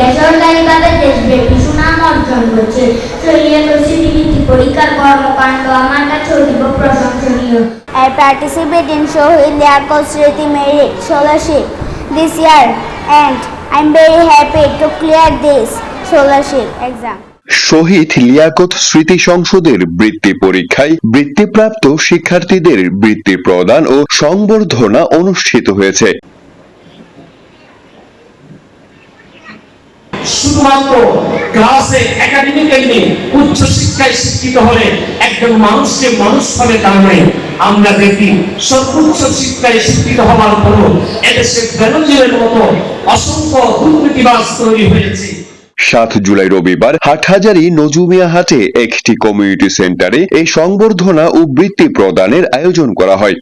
বেসরকারিভাবে দেশব্যাপী সুনাম অর্জন করছে। পরীক্ষার কর্মকাণ্ড। আমার কাছে অতীব প্রশংসনীয়। I participate in Shohid Liakot Smriti Merit Scholarship this year and I'm very happy to clear this scholarship exam. শহীদ লিয়াকত স্মৃতি সংসদের বৃত্তি পরীক্ষায় বৃত্তিপ্রাপ্ত শিক্ষার্থীদের বৃত্তি প্রদান ও সংবর্ধনা অনুষ্ঠিত হয়েছে। শুধুমাত্র ক্লাসে একাডেমিক্যালি উচ্চ শিক্ষায় শিক্ষিত হলে একজন মানুষকে মানুষ হবে তা নয় আমরা দেখি সর্বোচ্চ শিক্ষায় শিক্ষিত হওয়ার পরও এদেশে বেনজিরের মতো অসংখ্য দুর্নীতিবাজ তৈরি হয়েছে। সাত জুলাই রবিবার হাটহাজারী নজুমিয়া হাটে একটি কমিউনিটি সেন্টারে এই সংবর্ধনা ও বৃত্তি প্রদানের আয়োজন করা হয়।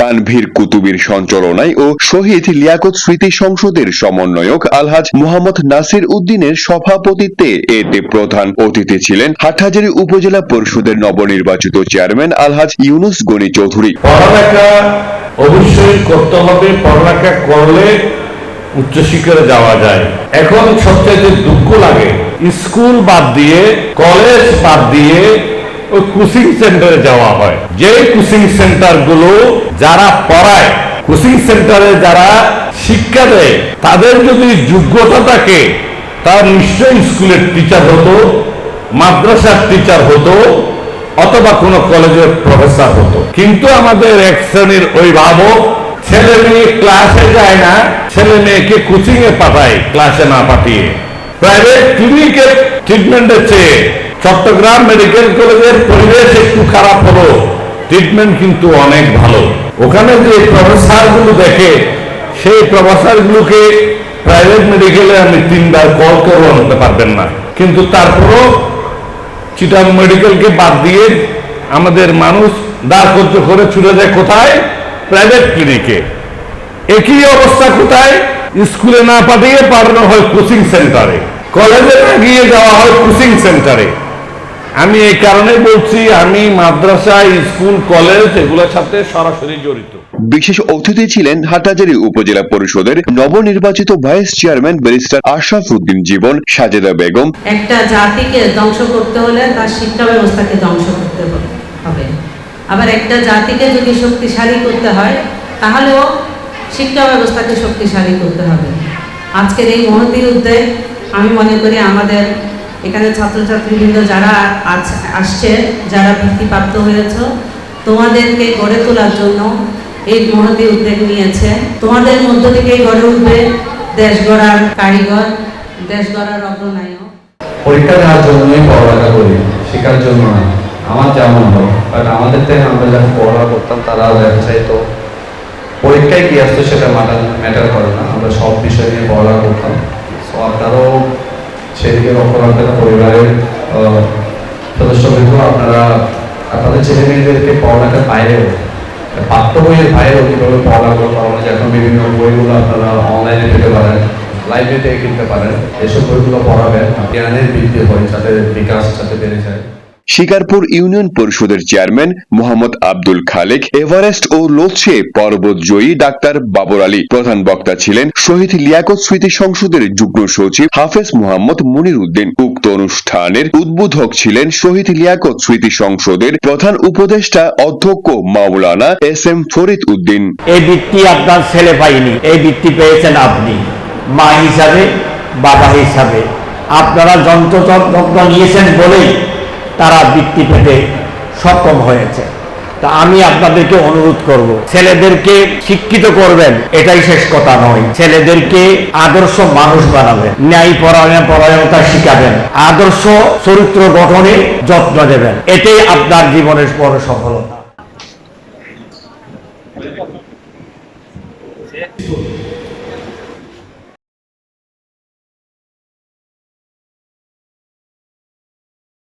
তানভীর কুতুবির সঞ্চালনায় ও শহীদ লিয়াকত স্মৃতি সংসদের সমন্বয়ক আলহাজ মোহাম্মদ নাসির উদ্দিনের সভাপতিত্বে এতে প্রধান অতিথি ছিলেন হাটহাজারী উপজেলা পরিষদের নবনির্বাচিত চেয়ারম্যান আলহাজ ইউনুস গনি চৌধুরী। পড়ালেখা অবশ্যই করতে হবে, পড়ালেখা করলে উচ্চশিক্ষায় যাওয়া যায়। এখন সবচেয়ে দুঃখ লাগে, স্কুল বাদ দিয়ে, কলেজ বাদ দিয়ে ওই কোচিং সেন্টারে যাওয়া হয়। যে কোচিং সেন্টারগুলো যারা পড়ায় কোচিং সেন্টারে যারা শিক্ষা দেয়, তাদের যদি যোগ্যতা থাকে, তার নিশ্চয়ই স্কুলের টিচার হতো, মাদ্রাসার টিচার হতো, অথবা কোনো কলেজের প্রফেসর হতো। কিন্তু আমাদের এক শ্রেণির অভিভাবক ছেলে মেয়ে ক্লাসে যায় না, ছেলে মেয়েকে কোচিং এ পাঠায় ক্লাসে না পাঠিয়ে। প্রাইভেট ক্লিনিকের ট্রিটমেন্টের চেয়ে চট্টগ্রাম মেডিকেল কলেজের পরিবেশ একটু খারাপ হলো। ট্রিটমেন্ট কিন্তু অনেক ভালো। ওখানে যে প্রফেসরগুলো দেখে, সেই প্রফেসর গুলোকে প্রাইভেট মেডিকেলে আমি তিনবার কল করে আনতে পারবেন না। কিন্তু তারপরও চিটাং মেডিকেলকে বাদ দিয়ে আমাদের মানুষ দাঁড় করতে করে ছুটে যায় কোথায়? প্রাইভেট ক্লিনিকে একই অবস্থা কোথায়? স্কুলে না পাঠিয়ে পাঠানো হয় কোচিং সেন্টারে কলেজে না গিয়ে যাওয়া হয় কোচিং সেন্টারে আমি এই কারণে বলছি আমি মাদ্রাসা স্কুল কলেজ এগুলোর সাথে সরাসরি জড়িত। বিশেষ অতিথি ছিলেন হাটহাজারী উপজেলা পরিষদের নবনির্বাচিত vice chairman barrister Ashraf Uddin Jibon Sajeda Begum. একটা জাতিকে ধ্বংস করতে হলে তার শিক্ষা ব্যবস্থাকে ধ্বংস করতে হবে। আবার একটা জাতিকে যদি শক্তিশালী করতে হয় তাহলেও শিক্ষা ব্যবস্থাকে শক্তিশালী করতে হবে। আজকের এই মহতি উদ্যোগ আমি মনে করি আমাদের এখানে ছাত্রছাত্রীবৃন্দ যারা আসছে, যারা বৃত্তিপ্রাপ্ত হয়েছ, তোমাদেরকে গড়ে তোলার জন্য এই মহতি উদ্যোগ নিয়েছে। তোমাদের মধ্য থেকেই গড়ে উঠবে দেশ গড়ার কারিগর, দেশ গড়ার অগ্রনায়ক পরীক্ষা দেওয়ার জন্যই পড়ালেখা করি, শেখার জন্য না আমার যেমন হোক বাট আমাদের থেকে আমরা যখন পড়ালেখা করতাম, তারা দেখা চাইতো পরীক্ষায় কি আসতো সেটা ম্যাটার ম্যাটার করে না। আমরা সব বিষয় নিয়ে পড়ালেখা করতাম। সো আপনারাও সেদিকে লক্ষ্য রাখবেন পরিবারের সদস্যবৃন্দ আপনারা, আপনাদের ছেলে মেয়েদেরকে পড়ালেখার বাইরেও, পাঠ্য বইয়ের বাইরেও কীভাবে পড়ালেখা করানো যায়, এখন বিভিন্ন বইগুলো আপনারা অনলাইনে পেতে পারেন লাইব্রেরি থেকে কিনতে পারেন, এসব বইগুলো পড়াবেন, জ্ঞানের বৃদ্ধি হয়, যাতে বিকাশ যাতে বেড়ে যায়। শিকারপুর ইউনিয়ন পরিষদের চেয়ারম্যান মোহাম্মদ আব্দুল খালেক, এভারেস্ট ও লোচ্ছে পর্বত জয়ী ডাক্তার বাবর আলী। প্রধান বক্তা ছিলেন শহীদ লিয়াকত স্মৃতি সংসদের যুগ্ম সচিব হাফেজ মোহাম্মদ মনির উদ্দিন। উক্ত অনুষ্ঠানের উদ্বোধক ছিলেন শহীদ লিয়াকত স্মৃতি সংসদের প্রধান উপদেষ্টা অধ্যক্ষ মাওলানা এস এম ফরিদ উদ্দিন। এই বৃত্তি আপনার ছেলে পাইনি এই বৃত্তি পেয়েছেন আপনি। মা হিসাবে, বাবা হিসাবে। আপনারা যন্ত্রযন্ত্র নিয়েছেন বলেই তারা বৃত্তি পেতে সক্ষম হয়েছে। তা আমি আপনাদেরকে অনুরোধ করব, ছেলেদেরকে শিক্ষিত করবেন, এটাই শেষ কথা নয়। ছেলেদেরকে আদর্শ মানুষ বানাবেন, ন্যায় পরায়ণ পরায়ণতা শিখাবেন, আদর্শ চরিত্র গঠনে যত্ন দেবেন এটাই আপনার জীবনের বড় সফলতা।